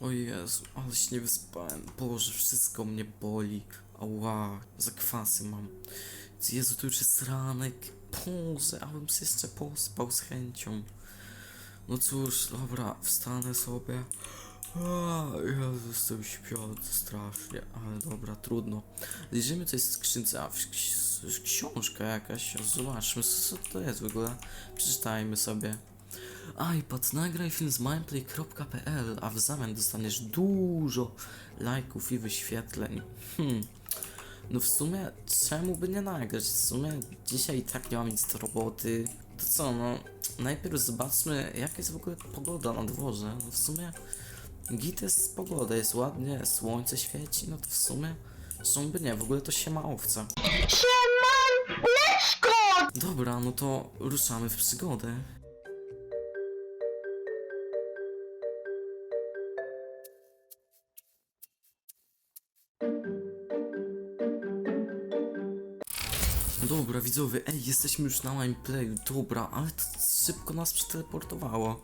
O Jezu, ale się nie wyspałem. Boże, wszystko mnie boli. Ała, zakwasy mam. Jezu, to już jest ranek. Boże, abym się jeszcze pospał z chęcią. No cóż, dobra, wstanę sobie. A, Jezu, jestem śpiący strasznie, ale dobra, trudno. Zajrzyjmy, co jest w skrzynce, a w książka jakaś, zobaczmy, co to jest w ogóle. Przeczytajmy sobie. iPad, nagraj film z mindplay.pl, a w zamian dostaniesz dużo lajków i wyświetleń. Hmm. No w sumie, czemu by nie nagrać? W sumie dzisiaj i tak nie mam nic do roboty. To co, no, najpierw zobaczmy, jaka jest w ogóle pogoda na dworze. No w sumie, git jest pogoda, jest ładnie, słońce świeci, no to w sumie, czemu by nie, w ogóle to się ma owca. Dobra, no to ruszamy w przygodę. Dobra, widzowie, ej, jesteśmy już na gameplayu, dobra, ale to szybko nas przeteleportowało.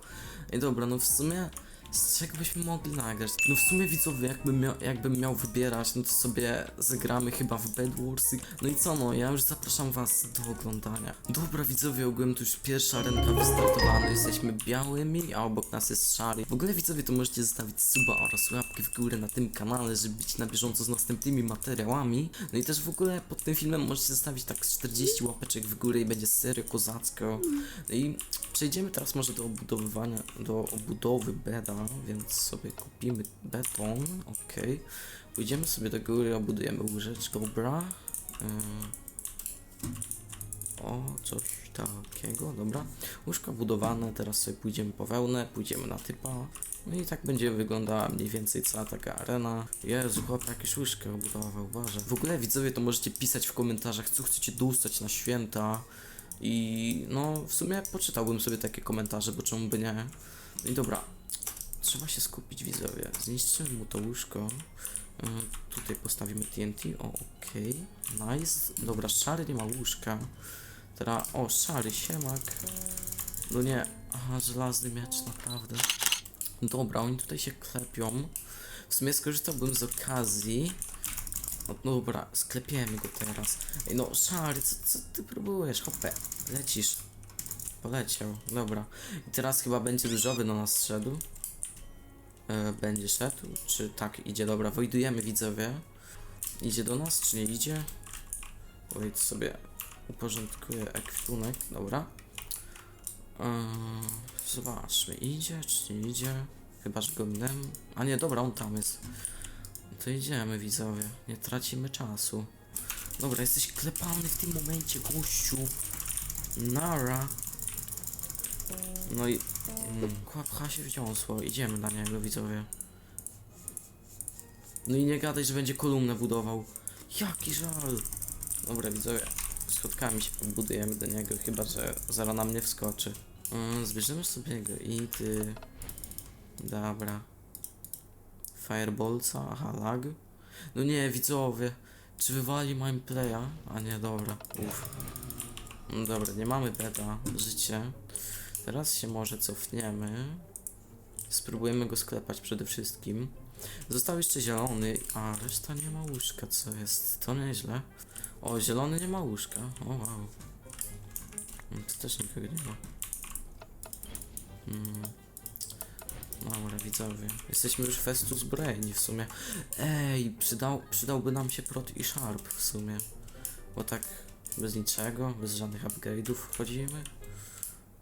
Ej, dobra, no w sumie, z czego byśmy mogli nagrać? No w sumie, widzowie, jakbym miał, jakbym miał wybierać, no to sobie zagramy chyba w Bed Warsy. No i co, no, ja już zapraszam was do oglądania. Dobra, widzowie, ogółem to już pierwsza ręka wystartowana, jesteśmy białymi, a obok nas jest szary. W ogóle, widzowie, to możecie zostawić suba oraz łapki w górę na tym kanale, żeby być na bieżąco z następnymi materiałami. No i też w ogóle pod tym filmem możecie zostawić tak z 40 łapeczek w górę i będzie serio kozacko. No i przejdziemy teraz może do obudowywania, do obudowy beda, więc sobie kupimy beton, ok. Pójdziemy sobie do góry, obudujemy łóżeczko, bra. Yy. O, coś takiego, dobra. Łóżko budowane, teraz sobie pójdziemy po wełnę, pójdziemy na typa. No i tak będzie wyglądała mniej więcej cała taka arena. Jezu, chłop jakieś łóżko obudował, uważaj. W ogóle widzowie to możecie pisać w komentarzach, co chcecie dostać na święta. I no, w sumie poczytałbym sobie takie komentarze, bo czemu by nie. No i dobra, trzeba się skupić widzowie. Zniszczymy mu to łóżko. Yy, tutaj postawimy TNT, o okej, nice. Dobra, szary nie ma łóżka. Teraz, o, szary, siemak. No nie, aha, żelazny miecz, naprawdę. Dobra, oni tutaj się klepią. W sumie skorzystałbym z okazji. No dobra, sklepiemy go teraz. Ej, no, szary, co, co ty próbujesz? Hopę, lecisz. Poleciał, dobra. I teraz chyba będzie różowy na nas szedł. E, będzie szedł, czy tak idzie? Dobra, wojdujemy widzowie. Idzie do nas, czy nie idzie? Powiedz sobie, uporządkuję ekwipunek, dobra. Eee, zobaczmy, idzie czy nie idzie? Chyba, że go minęłem. A nie, dobra, on tam jest. To idziemy, widzowie. Nie tracimy czasu. Dobra, jesteś klepany w tym momencie, gościu. Nara. No i... Mm, kłapcha się wziąsło. Idziemy na niego, widzowie. No i nie gadaj, że będzie kolumnę budował. Jaki żal. Dobra, widzowie. Schodkami się podbudujemy do niego, chyba że zaraz na mnie wskoczy. Mm, zbierzemy sobie jego i ty. Dobra. Fireballca, aha, lag. No nie, widzowie. Czy wywali playa? A nie, dobra. Uff. No dobra, nie mamy beta. Życie. Teraz się może cofniemy. Spróbujemy go sklepać przede wszystkim. Został jeszcze zielony, a reszta nie ma łóżka, co jest? To nieźle. O, zielony nie ma łóżka. O, wow. Mm, Tu też nikogo nie ma. Mm. Dobra, widzowie. Jesteśmy już festu zbrojeni w sumie. Ej, przydał, przydałby nam się prot i sharp w sumie. Bo tak bez niczego, bez żadnych upgrade'ów wchodzimy.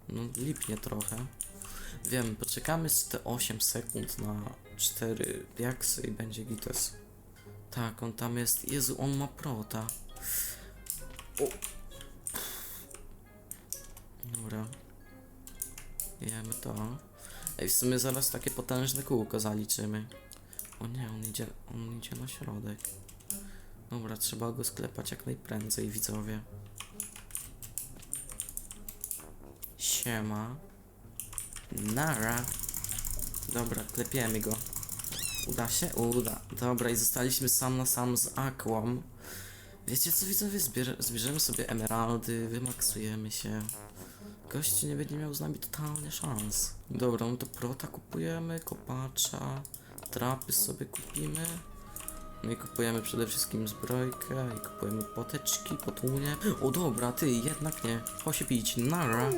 No, lipnie trochę. Wiem, poczekamy z te 8 sekund na 4 diaksy i będzie gites. Tak, on tam jest. Jezu, on ma prota. O. Dobra. Jemy to. Ej, w sumie zaraz takie potężne kółko zaliczymy. O nie, on idzie, on idzie na środek. Dobra, trzeba go sklepać jak najprędzej, widzowie. Siema. Nara. Dobra, klepiemy go. Uda się? Uda. Dobra, i zostaliśmy sam na sam z Aquą. Wiecie co widzowie? Zbier zbierzemy sobie emeraldy, wymaksujemy się. Gość nie będzie miał z nami totalnie szans. Dobra, no to prota kupujemy, kopacza, trapy sobie kupimy. No i kupujemy przede wszystkim zbrojkę i kupujemy poteczki, potłunie. O dobra, ty, jednak nie. Chodź się pić, nara.